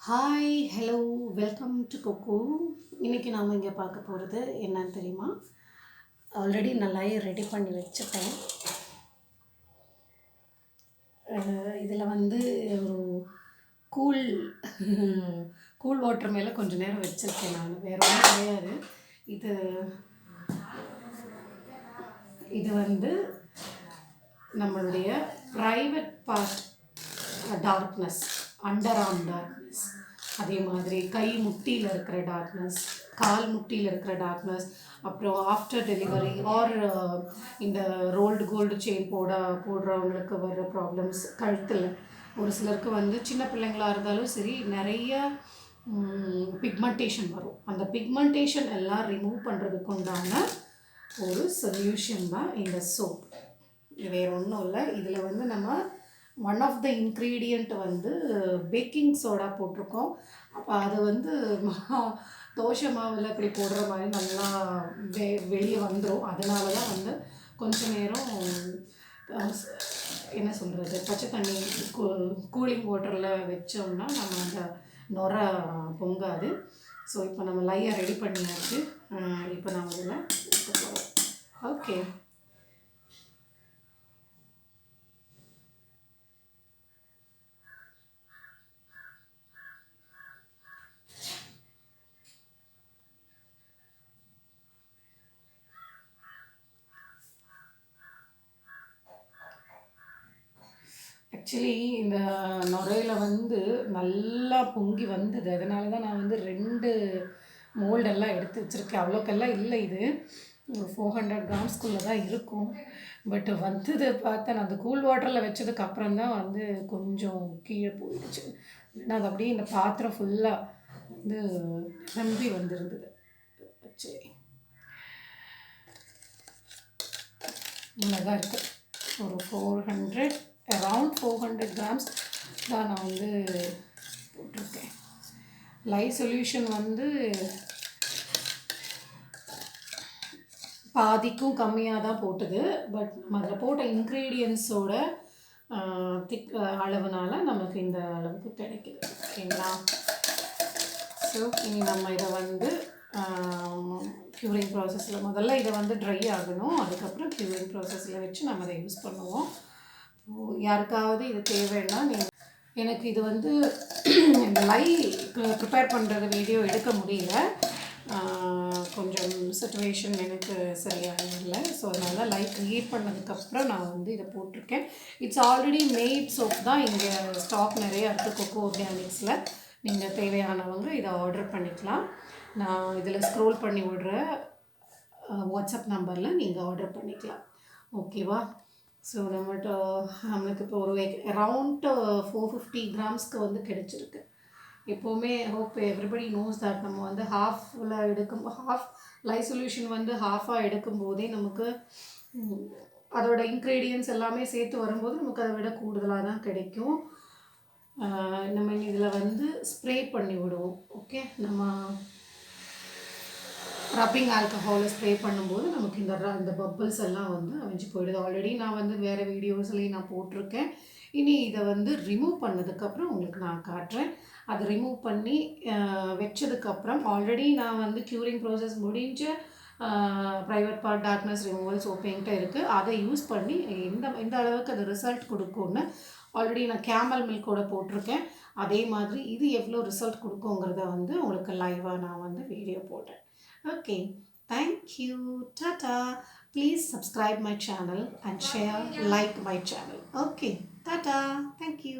Hi hello welcome to Coco இன்றைக்கி நாம் இங்கே பார்க்க போகிறது என்னன்னு தெரியுமா? ஆல்ரெடி நல்லாயே ரெடி பண்ணி வச்சுட்டேன். இதில் வந்து ஒரு கூல் கூல் வாட்டர் மேலே கொஞ்சம் நேரம் வச்சுருக்கேன் நான். வேறு ஒன்றும் கிடையாது. இது இது வந்து நம்மளுடைய private part darkness under arm darkness அதே மாதிரி கை முட்டியில் இருக்கிற டார்க்னஸ் கால் முட்டியில் இருக்கிற டார்க்னஸ் அப்புறம் ஆஃப்டர் டெலிவரி ஆர் இந்த ரோல்டு கோல்டு செயின் போட போடுறவங்களுக்கு வர்ற ப்ராப்ளம்ஸ் கழுத்தில். ஒரு சிலருக்கு வந்து சின்ன பிள்ளைங்களாக இருந்தாலும் சரி நிறைய பிக்மெண்டேஷன் வரும். அந்த பிக்மெண்டேஷன் எல்லாம் ரிமூவ் பண்ணுறதுக்கு உண்டான ஒரு சொல்யூஷன் தான் இந்த சோப் வேறு ஒன்றும் இல்லை. இதில் வந்து நம்ம ஒன் ஆஃப் த இன்க்ரீடியண்ட் வந்து பேக்கிங் சோடா போட்டிருக்கோம். அப்போ அது வந்து தோஷை மாவில் இப்படி போடுற மாதிரி நல்லா வெ வெளியே வந்துடும் அதனால தான் வந்து கொஞ்ச நேரம் என்ன சொல்கிறது பச்சை தண்ணி கூ கூலிங் வாட்டரில் வச்சோம்னா நம்ம அந்த நொர பொங்காது. ஸோ இப்போ நம்ம லையை ரெடி பண்ணியாச்சு. இப்போ நம்ம இதில் ஓகே ஆக்சுவலி இந்த நுரையில் வந்து நல்லா பொங்கி வந்தது. அதனால தான் நான் வந்து ரெண்டு மோல்டெல்லாம் எடுத்து வச்சுருக்கேன். அவ்வளோக்கெல்லாம் இல்லை இது. ஒரு ஃபோர் ஹண்ட்ரட் கிராம்ஸ்குள்ளே தான் இருக்கும். பட் வந்தது பார்த்தேன் அந்த கூல் வாட்டரில் வச்சதுக்கு அப்புறம் தான் வந்து கொஞ்சம் கீழே போயிடுச்சு. நான் அது அப்படியே இந்த பாத்திரம் ஃபுல்லாக வந்து நம்பி வந்திருந்தது. சரி. இவ்வளோதான் இருக்குது ஒரு four hundred around four hundred grams தான் நான் வந்து போட்டிருக்கேன். லை சொல்யூஷன் வந்து பாதிக்கும் கம்மியாக தான் போட்டது. பட் நம்ம அதில் போட்ட இன்க்ரீடியன்ஸோட திக் அளவுனால நமக்கு இந்த அளவுக்கு கிடைக்குது. ஓகேங்களா? ஸோ இனி நம்ம இதை வந்து க்யூரிங் ப்ராசஸில் முதல்ல இதை வந்து ட்ரை ஆகணும். அதுக்கப்புறம் க்யூரிங் ப்ராசஸில் வச்சு நம்ம அதை யூஸ் பண்ணுவோம். யாருக்காவது இது தேவைன்னா நீங்கள் எனக்கு இது வந்து இந்த லை ப்ரிப்பேர் பண்ணுறது வீடியோ எடுக்க முடியல. கொஞ்சம் சுச்சுவேஷன் எனக்கு சரியாக இல்லை. ஸோ அதனால் லைவ் க்ரியேட் பண்ணதுக்கப்புறம் நான் வந்து இதை போட்டிருக்கேன். இட்ஸ் ஆல்ரெடி மேட் சோப் தான் இங்கே ஸ்டாக் நிறையா இருக்குது கொக்கோ ஆர்கானிக்ஸில் நீங்கள் தேவையானவங்க இதை ஆர்டர் பண்ணிக்கலாம். நான் இதில் ஸ்க்ரோல் பண்ணி விடுற வாட்ஸ்அப் நம்பரில் நீங்கள் ஆர்டர் பண்ணிக்கலாம். ஓகேவா ஸோ நம்மகிட்ட நம்மளுக்கு இப்போ ஒரு அரவுண்ட் ஃபோர் ஃபிஃப்டி கிராம்ஸ்க்கு வந்து கிடச்சிருக்கு. எப்போவுமே ஹோப் எவ்ரிபடி நோஸ் தட் நம்ம வந்து ஹாஃபில் எடுக்கும் ஹாஃப் லைஃப் சொல்யூஷன் வந்து ஹாஃபாக எடுக்கும் போதே நமக்கு அதோட இன்க்ரீடியன்ஸ் எல்லாமே சேர்த்து வரும்போது நமக்கு அதை விட கூடுதலாக தான் கிடைக்கும். நம்ம இதில் வந்து ஸ்ப்ரே பண்ணி விடுவோம். ஓகே நம்ம ரப்பிங் ஆல்கஹாலை ஸ்ப்ரே பண்ணும்போது நமக்கு இந்த இந்த பப்பிள்ஸ் எல்லாம் வந்து அவிஞ்சு போயிடுது. ஆல்ரெடி நான் வந்து வேறு வீடியோஸ்லேயும் நான் போட்டிருக்கேன். இனி இதை வந்து ரிமூவ் பண்ணதுக்கப்புறம் உங்களுக்கு நான் காட்டுறேன். அதை ரிமூவ் பண்ணி வச்சதுக்கப்புறம் ஆல்ரெடி நான் வந்து க்யூரிங் ப்ராசஸ் முடிஞ்ச private part darkness removal soap என்கிட்ட இருக்குது அதை யூஸ் பண்ணி எந்த எந்த அளவுக்கு அது ரிசல்ட் கொடுக்கும்னு ஆல்ரெடி நான் கேமல் மில்கோட போட்டிருக்கேன். அதே மாதிரி இது எவ்வளோ ரிசல்ட் கொடுக்குங்கிறத வந்து உங்களுக்கு லைவாக நான் வந்து வீடியோ போட்டேன் okay thank you tata please subscribe my channel and share like my channel okay tata thank you